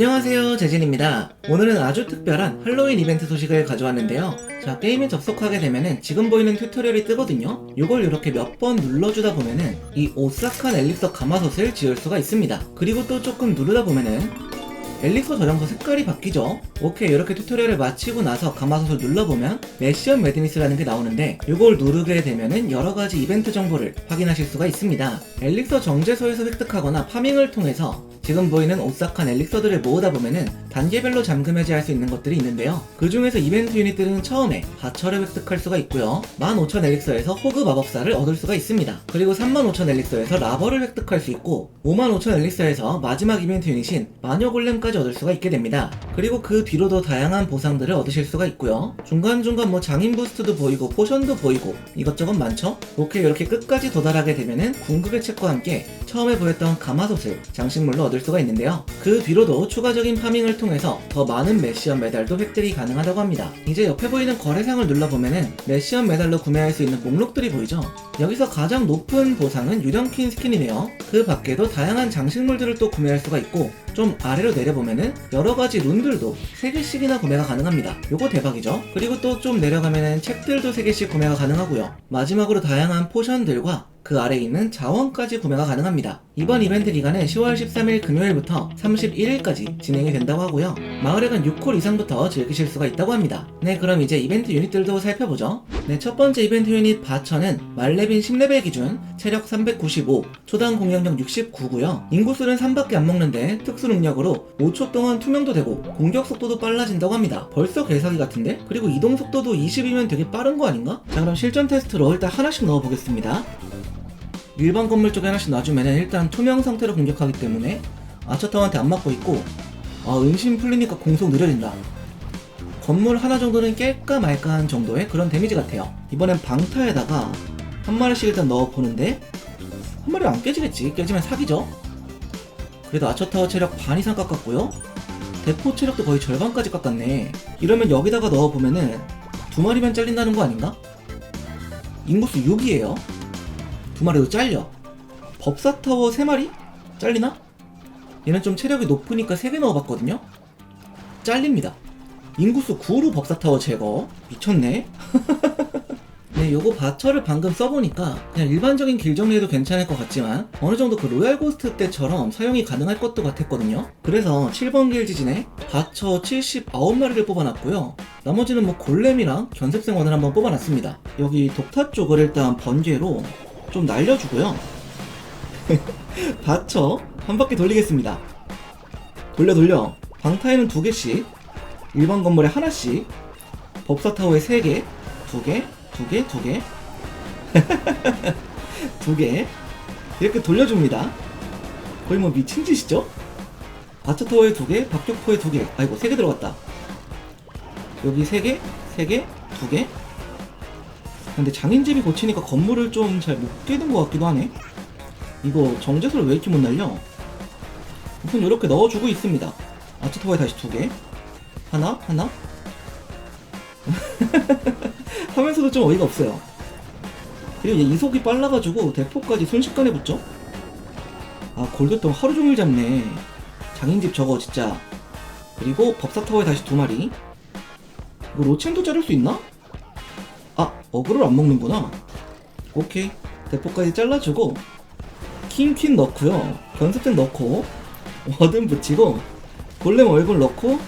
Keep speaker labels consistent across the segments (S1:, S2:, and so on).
S1: 안녕하세요 재진입니다. 오늘은 아주 특별한 할로윈 이벤트 소식을 가져왔는데요. 자 게임에 접속하게 되면은 지금 보이는 튜토리얼이 뜨거든요. 이걸 이렇게 몇 번 눌러주다 보면은 이 오싹한 엘릭서 가마솥을 지을 수가 있습니다. 그리고 또 조금 누르다 보면은 엘릭서 저장소 색깔이 바뀌죠? 오케이 이렇게 튜토리얼을 마치고 나서 가마솥을 눌러보면 메시언 매드니스라는 게 나오는데 이걸 누르게 되면은 여러가지 이벤트 정보를 확인하실 수가 있습니다. 엘릭서 정제소에서 획득하거나 파밍을 통해서 지금 보이는 오싹한 엘릭서들을 모으다 보면은 단계별로 잠금 해제할 수 있는 것들이 있는데요. 그 중에서 이벤트 유닛들은 처음에 바처를 획득할 수가 있고요. 15,000 엘릭서에서 호그 마법사를 얻을 수가 있습니다. 그리고 35,000 엘릭서에서 라버를 획득할 수 있고 55,000 엘릭서에서 마지막 이벤트 유닛인 마녀 골렘까지 얻을 수가 있게 됩니다. 그리고 그 뒤로도 다양한 보상들을 얻으실 수가 있고요. 중간중간 뭐 장인 부스트도 보이고 포션도 보이고 이것저것 많죠? 오케이 이렇게 끝까지 도달하게 되면은 궁극의 책과 함께 처음에 보였던 가마솥을 장식물로 얻을 수가 있는데요. 그 뒤로도 추가적인 파밍을 통해서 더 많은 메시언 메달도 획득이 가능하다고 합니다. 이제 옆에 보이는 거래상을 눌러보면은 메시언 메달로 구매할 수 있는 목록들이 보이죠? 여기서 가장 높은 보상은 유령퀸 스킨이네요. 그 밖에도 다양한 장식물들을 또 구매할 수가 있고 좀 아래로 내려보면은 여러 가지 룬들도 3개씩이나 구매가 가능합니다. 요거 대박이죠? 그리고 또 좀 내려가면은 책들도 3개씩 구매가 가능하고요. 마지막으로 다양한 포션들과 그 아래에 있는 자원까지 구매가 가능합니다. 이번 이벤트 기간은 10월 13일 금요일부터 31일까지 진행이 된다고 하고요. 마을에 간 6홀 이상부터 즐기실 수가 있다고 합니다. 네, 그럼 이제 이벤트 유닛들도 살펴보죠. 네, 첫 번째 이벤트 유닛 바처는 말레빈 10레벨 기준 체력 395, 초당 공격력 69고요. 인구수는 3밖에 안 먹는데 특수 능력으로 5초 동안 투명도 되고 공격 속도도 빨라진다고 합니다. 벌써 개사기 같은데? 그리고 이동 속도도 20이면 되게 빠른 거 아닌가? 자, 그럼 실전 테스트로 일단 하나씩 넣어보겠습니다. 일반 건물 쪽에 하나씩 놔주면 일단 투명 상태로 공격하기 때문에 아처타워한테 안 맞고 있고 아, 은신 풀리니까 공속 느려진다. 건물 하나 정도는 깰까 말까 한 정도의 그런 데미지 같아요. 이번엔 방타에다가 한 마리씩 일단 넣어보는데 한 마리 안 깨지겠지. 깨지면 사기죠. 그래도 아처타워 체력 반 이상 깎았고요. 대포 체력도 거의 절반까지 깎았네. 이러면 여기다가 넣어보면은 두 마리면 잘린다는 거 아닌가? 인구수 6이에요. 두 마리도 잘려. 법사타워 세 마리? 잘리나? 얘는 좀 체력이 높으니까 세개 넣어봤거든요? 잘립니다. 인구수 9로 법사타워 제거. 미쳤네. 네, 요거 바처를 방금 써보니까 그냥 일반적인 길 정리해도 괜찮을 것 같지만 어느 정도 그 로얄 고스트 때처럼 사용이 가능할 것도 같았거든요. 그래서 7번 길 지진에 바처 79마리를 뽑아놨고요. 나머지는 뭐 골렘이랑 견습생원을 한번 뽑아놨습니다. 여기 독타 쪽을 일단 번개로 좀 날려주고요. 바처 한 바퀴 돌리겠습니다. 돌려 돌려. 방타에는 두 개씩, 일반 건물에 하나씩, 법사타워에 세 개, 두 개, 두 개, 두 개, 두 개. 이렇게 돌려줍니다. 거의 뭐 미친 짓이죠? 바처타워에 두 개, 박격포에 두 개. 아이고 세 개 들어갔다. 여기 세 개, 세 개, 두 개. 근데 장인집이 고치니까 건물을 좀 잘 못 깨는 것 같기도 하네. 이거 정제소를 왜 이렇게 못 날려? 우선 이렇게 넣어주고 있습니다. 아트토바에 다시 두 개. 하나, 하나. 하면서도 좀 어이가 없어요. 그리고 얘 이속이 빨라가지고 대포까지 순식간에 붙죠? 아, 골드똥 하루 종일 잡네. 장인집 저거 진짜. 그리고 법사타워에 다시 두 마리. 이거 로첸도 자를 수 있나? 아, 어그를 안 먹는구나. 오케이. 대포까지 잘라주고, 킹퀸 넣고요. 견습생 넣고, 워든 붙이고, 골렘 얼굴 넣고,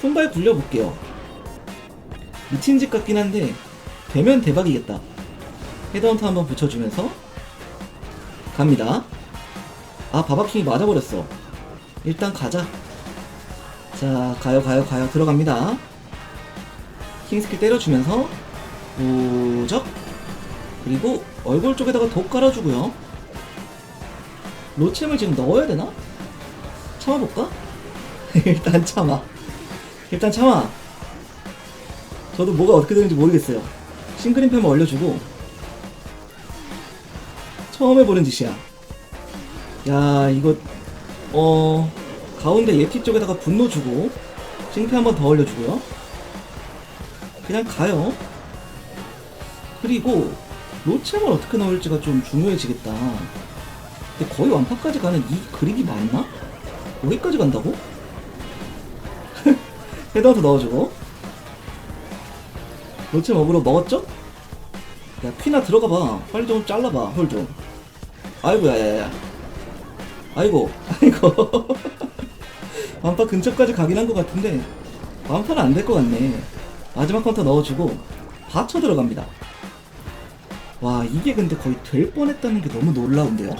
S1: 손발 굴려볼게요. 미친 짓 같긴 한데, 되면 대박이겠다. 헤드헌터 한번 붙여주면서, 갑니다. 아, 바바킹이 맞아버렸어. 일단 가자. 자, 가요, 가요, 가요. 들어갑니다. 킹스킬 때려주면서, 무적? 그리고 얼굴 쪽에다가 독 깔아주고요. 로챔을 지금 넣어야 되나? 참아볼까? 일단 참아. 일단 참아. 저도 뭐가 어떻게 되는지 모르겠어요. 싱크림패만 올려주고. 처음 해보는 짓이야. 야 이거 어 가운데 예티 쪽에다가 분노 주고 싱크 한 번 더 올려주고요. 그냥 가요 그리고 로챔을 어떻게 넣을지가 좀 중요해지겠다. 근데 거의 완파까지 가는 이 그림이 맞나? 여기까지 간다고? 헤더도 넣어주고 로체 어그로 먹었죠? 야 퀴나 들어가봐 빨리 좀 잘라봐 홀 좀 아이고 야야야 아이고 아이고 완파 근처까지 가긴 한 것 같은데 완파는 안 될 것 같네 마지막 컨터 넣어주고 받쳐 들어갑니다 와 이게 근데 거의 될 뻔했다는 게 너무 놀라운데요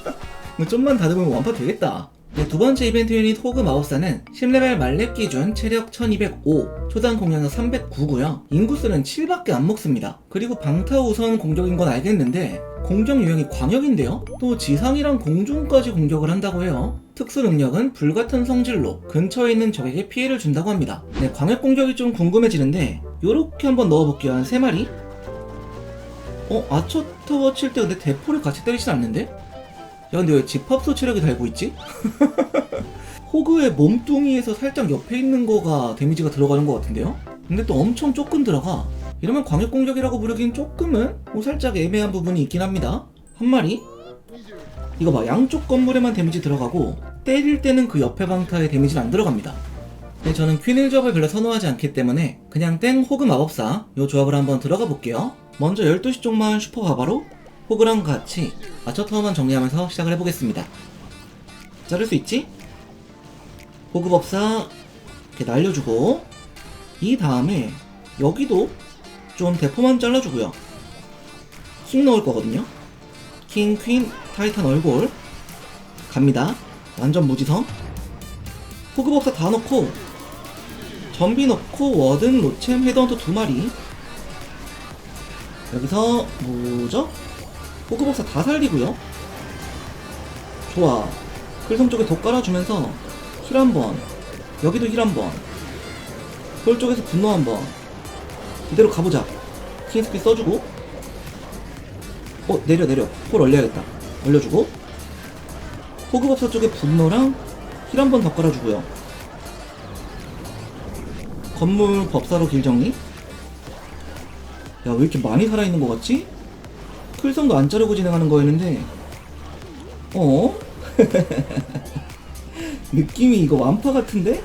S1: 좀만 다듬으면 완파 되겠다 네, 두 번째 이벤트 유닛 호그 마법사는 10레벨 말렙 기준 체력 1205, 초당 공략력 309고요. 인구수는 7밖에 안 먹습니다. 그리고 방타 우선 공격인 건 알겠는데 공격 유형이 광역인데요? 또 지상이랑 공중까지 공격을 한다고 해요. 특수 능력은 불같은 성질로 근처에 있는 적에게 피해를 준다고 합니다. 네, 광역 공격이 좀 궁금해지는데 요렇게 한번 넣어볼게요. 한 3마리? 어? 아처 타워 칠 때 근데 대포를 같이 때리진 않는데? 야 근데 왜 집합소 체력이 달고 있지? 호그의 몸뚱이에서 살짝 옆에 있는 거가 데미지가 들어가는 것 같은데요? 근데 또 엄청 조금 들어가 이러면 광역 공격이라고 부르긴 조금은 뭐 살짝 애매한 부분이 있긴 합니다 한 마리 이거 봐 양쪽 건물에만 데미지 들어가고 때릴 때는 그 옆에 방타에 데미지는 안 들어갑니다 근데 저는 퀸일 조합을 별로 선호하지 않기 때문에 그냥 땡 호그 마법사 요 조합을 한번 들어가 볼게요 먼저 12시 쪽만 슈퍼 바바로 호그랑 같이 아처 타워만 정리하면서 시작을 해보겠습니다. 자를 수 있지? 호그 법사 이렇게 날려주고 이 다음에 여기도 좀 대포만 잘라주고요. 킹 넣을 거거든요. 킹, 퀸, 타이탄 얼굴 갑니다. 완전 무지성. 호그 법사 다 넣고 전비 넣고 워든, 로챔, 헤드헌터 두 마리 여기서 뭐죠? 호그박사 다 살리고요. 좋아. 클성 쪽에 독 깔아주면서 힐 한 번. 여기도 힐 한 번. 홀 쪽에서 분노 한 번. 이대로 가보자. 킹스피 써주고. 어 내려 내려. 홀 얼려야겠다. 얼려주고. 호그박사 쪽에 분노랑 힐 한번 더 깔아주고요. 건물 법사로 길 정리. 야 왜 이렇게 많이 살아있는 것 같지? 클성도 안 자르고 진행하는 거였는데 어? 느낌이 이거 완파 같은데?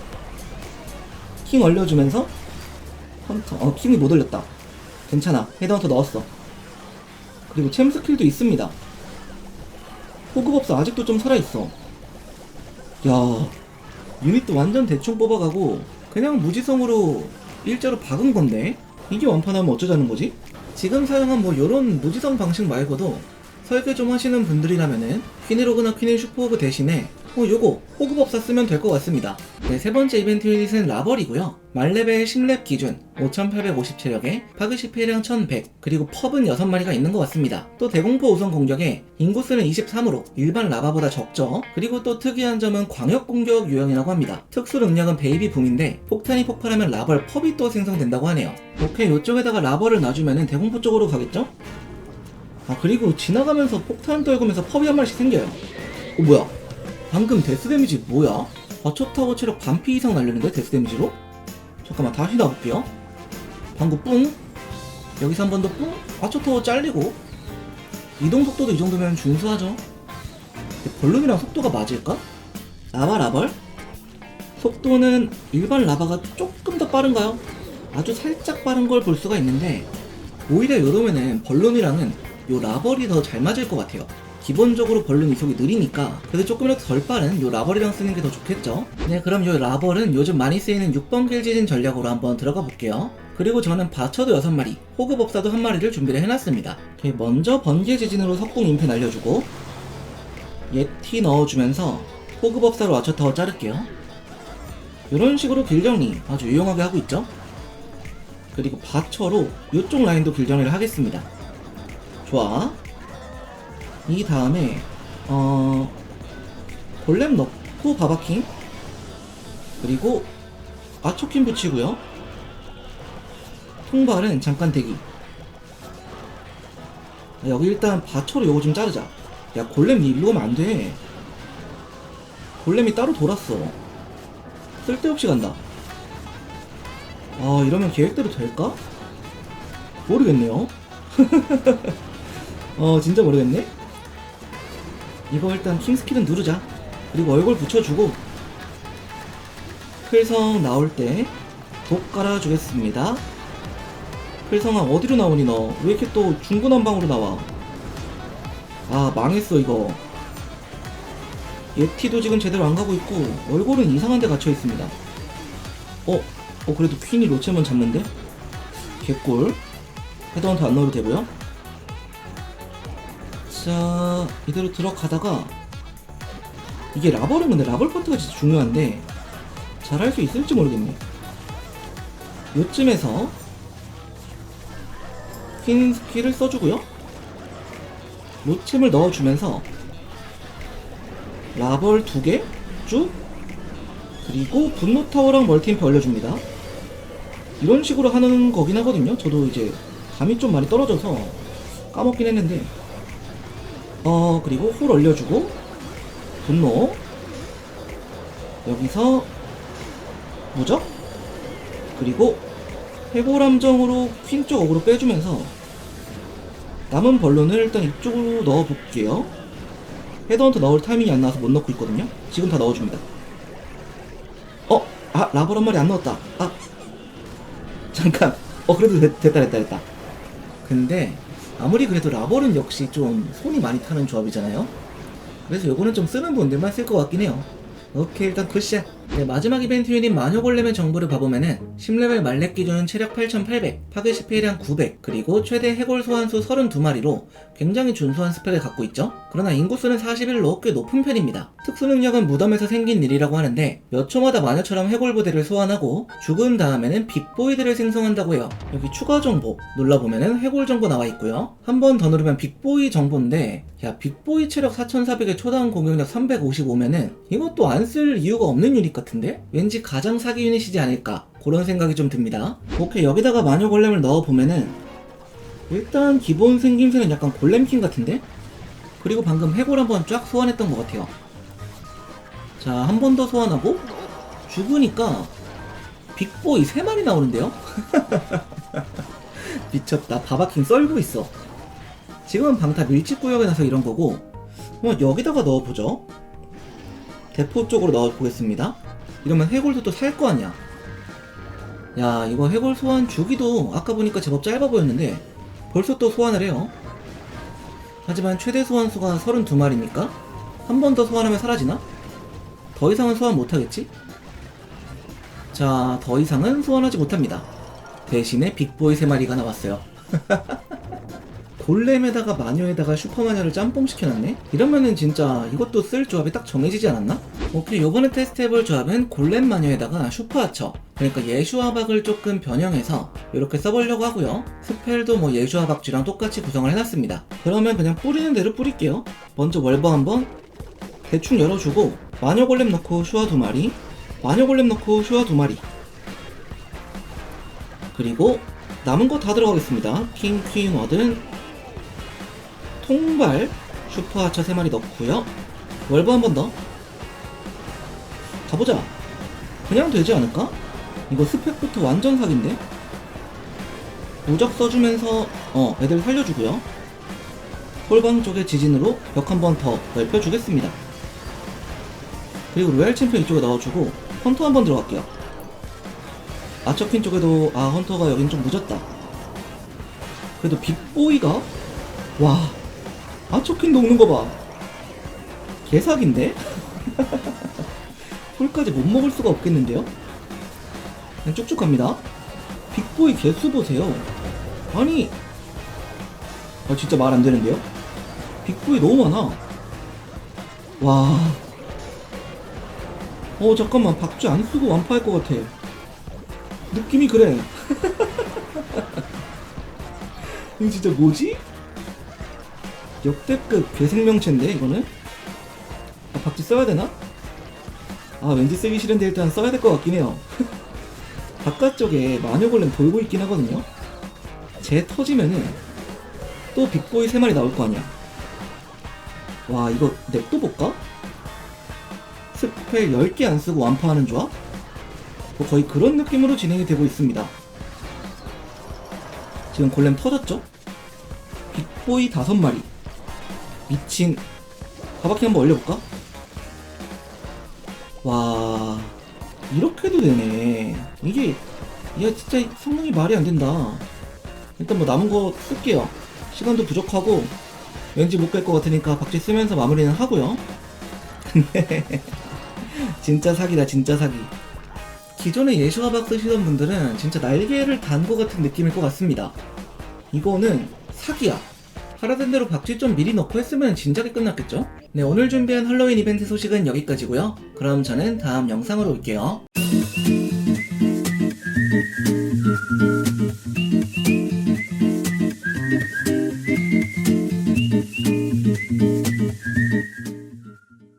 S1: 킹 얼려주면서 헌터 어 킹이 못 올렸다 괜찮아 헤드헌터 넣었어 그리고 챔 스킬도 있습니다 호그법사 아직도 좀 살아있어 야 유닛도 완전 대충 뽑아가고 그냥 무지성으로 일자로 박은 건데 이게 나면 어쩌자는 거지? 지금 사용한 뭐 요런 무지성 방식 말고도 설계 좀 하시는 분들이라면은 퀸일호그나 퀸일 슈퍼호그 대신에 어 요거 호그법사 쓰면 될 것 같습니다. 네, 세 번째 이벤트 유닛은 라벌이고요. 말레벨 10렙 기준 5850 체력에 파그시 폐량 1100 그리고 펍은 6마리가 있는 것 같습니다. 또 대공포 우선 공격에 인구수는 23으로 일반 라바보다 적죠. 그리고 또 특이한 점은 광역 공격 유형이라고 합니다. 특수 능력은 베이비 붐인데 폭탄이 폭발하면 라벌 펍이 또 생성된다고 하네요. 오케이 이쪽에다가 라벌을 놔주면은 대공포 쪽으로 가겠죠? 아 그리고 지나가면서 폭탄 떨구면서 펍이 한 마리씩 생겨요. 어 뭐야? 방금 데스 데미지 뭐야? 어초타워 체력 반피 이상 날리는데 데스 데미지로? 잠깐만 다시 나볼게요. 방금 뿡 여기서 한 번 더뿡 아초타워 잘리고 이동 속도도 이 정도면 준수하죠. 벌룬이랑 속도가 맞을까? 라바 라벌? 속도는 일반 라바가 조금 더 빠른가요? 아주 살짝 빠른 걸 볼 수가 있는데 오히려 이러면은 벌룬이랑은 요 라벌이 더 잘 맞을 것 같아요. 기본적으로 벌룬 이속이 느리니까 그래도 조금이라도 덜 빠른 요 라벌이랑 쓰는 게 더 좋겠죠. 네 그럼 요 라벌은 요즘 많이 쓰이는 6번 길지진 전략으로 한번 들어가 볼게요. 그리고 저는 바처도 6마리, 호그법사도 한 마리를 준비를 해놨습니다. 먼저 번개 지진으로 석궁 임페 날려주고 예티 넣어주면서 호그법사로 와처타워 자를게요. 이런 식으로 길 정리 아주 유용하게 하고 있죠. 그리고 바처로 이쪽 라인도 길 정리를 하겠습니다. 좋아. 이 다음에 어 골렘 넣고 바바킹 그리고 아초킨 붙이고요. 통발은 잠깐 대기. 아, 여기 일단 바초로 요거 좀 자르자. 야 골렘 니 일로 가면 안 돼. 골렘이 따로 돌았어. 쓸데없이 간다. 아 이러면 계획대로 될까? 모르겠네요. 어 진짜 모르겠네. 이거 일단 킹 스킬은 누르자. 그리고 얼굴 붙여주고 필성 나올 때 독 깔아주겠습니다. 필성아 어디로 나오니 너? 왜 이렇게 또 중구난방으로 나와? 아 망했어 이거. 예티도 지금 제대로 안 가고 있고 얼굴은 이상한 데 갇혀 있습니다. 어? 어 그래도 퀸이 로체만 잡는데? 개꿀. 헤드헌터 안 넣어도 되고요. 자 이대로 들어가다가 이게 라벌은 근데 라벌 퍼트가 진짜 중요한데 잘 할 수 있을지 모르겠네. 요쯤에서 퀸 스킬을 써주고요. 로챔을 넣어주면서 라벌 두 개 쭉 그리고 분노 타워랑 멀티임프 올려줍니다. 이런 식으로 하는 거긴 하거든요. 저도 이제 감이 좀 많이 떨어져서 까먹긴 했는데 어 그리고 홀 올려주고 분노. 여기서 무적. 그리고 해골함정으로 퀸 쪽 어그로 빼주면서 남은 벌룬을 일단 이쪽으로 넣어볼게요. 헤드헌터 넣을 타이밍이 안 나와서 못 넣고 있거든요. 지금 다 넣어줍니다. 어? 아 라벌 한 마리 안 넣었다. 아. 잠깐. 어 그래도 됐, 됐다 됐다 됐다. 근데 아무리 그래도 라벌은 역시 좀 손이 많이 타는 조합이잖아요. 그래서 요거는 좀 쓰는 분들만 쓸 것 같긴 해요. 오케이 일단 굿샷 네, 마지막 이벤트 유닛 마녀골렘의 정보를 봐보면은 10레벨 말렙 기준 체력 8800 파괴 시페이량 900 그리고 최대 해골 소환수 32마리로 굉장히 준수한 스펙을 갖고 있죠? 그러나 인구수는 41로 꽤 높은 편입니다. 특수 능력은 무덤에서 생긴 일이라고 하는데 몇 초마다 마녀처럼 해골 부대를 소환하고 죽은 다음에는 빅보이들을 생성한다고 해요. 여기 추가 정보 눌러보면은 해골 정보 나와 있고요. 한 번 더 누르면 빅보이 정보인데 야 빅보이 체력 4400에 초당 공격력 355면은 이것도 안 쓸 이유가 없는 유닛 같은데? 왠지 가장 사기 유닛이지 않을까 그런 생각이 좀 듭니다 오케이 여기다가 마녀 골렘을 넣어보면은 일단 기본 생김새는 약간 골렘킹 같은데? 그리고 방금 해골 한번 쫙 소환했던 것 같아요 자 한 번 더 소환하고 죽으니까 빅보이 3마리 나오는데요? 미쳤다 바바킹 썰고 있어 지금은 방타 밀집구역에 나서 이런 거고 뭐 여기다가 넣어보죠 대포 쪽으로 넣어보겠습니다 이러면 해골도 또 살 거 아니야 야 이거 해골 소환 주기도 아까 보니까 제법 짧아 보였는데 벌써 또 소환을 해요 하지만 최대 소환수가 32마리니까 한 번 더 소환하면 사라지나? 더 이상은 소환 못하겠지? 자, 더 이상은 소환하지 못합니다. 대신에 빅보이 3마리가 나왔어요. 골렘에다가 마녀에다가 슈퍼마녀를 짬뽕 시켜놨네? 이러면은 진짜 이것도 쓸 조합이 딱 정해지지 않았나? 오케이 요번에 테스트해볼 조합은 골렘 마녀에다가 슈퍼하처 그러니까 예슈아박을 조금 변형해서 이렇게 써보려고 하고요. 스펠도 뭐 예슈아박쥐랑 똑같이 구성을 해놨습니다. 그러면 그냥 뿌리는 대로 뿌릴게요. 먼저 월버 한번 대충 열어주고 마녀 골렘 넣고 슈아 두 마리 마녀 골렘 넣고 슈아 두 마리. 그리고 남은 거 다 들어가겠습니다. 킹, 퀸, 워든 통발 슈퍼하처 3마리 넣고요. 월버 한번 더. 가보자. 그냥 되지 않을까? 이거 스펙부터 완전 사기인데? 무적 써주면서 어 애들 살려주고요. 홀방 쪽에 지진으로 벽 한 번 더 넓혀주겠습니다. 그리고 로얄 챔피언 이쪽에 넣어주고 헌터 한 번 들어갈게요. 아처킨 쪽에도 아 헌터가 여긴 좀 늦었다. 그래도 빅보이가 와 아처킨 녹는 거 봐 개사기인데? 홀까지 못 먹을 수가 없겠는데요? 그냥 쭉쭉 갑니다 빅보이 개수 보세요 아니 아 진짜 말 안 되는데요? 빅보이 너무 많아 와 어 잠깐만 박쥐 안 쓰고 완파할 것 같아 느낌이 그래 이거 진짜 뭐지? 역대급 괴생명체인데 이거는? 아 박쥐 써야 되나? 아 왠지 쓰기 싫은데 일단 써야 될 것 같긴 해요 바깥쪽에 마녀골렘 돌고 있긴 하거든요 쟤 터지면은 또 빅보이 3마리 나올 거 아니야 와 이거 냅둬볼까? 스펠 10개 안 쓰고 완파하는 조합? 뭐 거의 그런 느낌으로 진행이 되고 있습니다 지금 골렘 터졌죠? 빅보이 5마리 미친 바바키 한번 올려볼까? 와 이렇게도 되네. 이게, 야, 진짜 성능이 말이 안 된다. 일단 뭐 남은 거 쓸게요. 시간도 부족하고, 왠지 못 갈 것 같으니까 박쥐 쓰면서 마무리는 하고요. 진짜 사기다, 진짜 사기. 기존에 예시화박 쓰시던 분들은 진짜 날개를 단 것 같은 느낌일 것 같습니다. 이거는 사기야. 하라던 대로 박쥐 좀 미리 넣고 했으면 진작에 끝났겠죠? 네, 오늘 준비한 할로윈 이벤트 소식은 여기까지고요. 그럼 저는 다음 영상으로 올게요.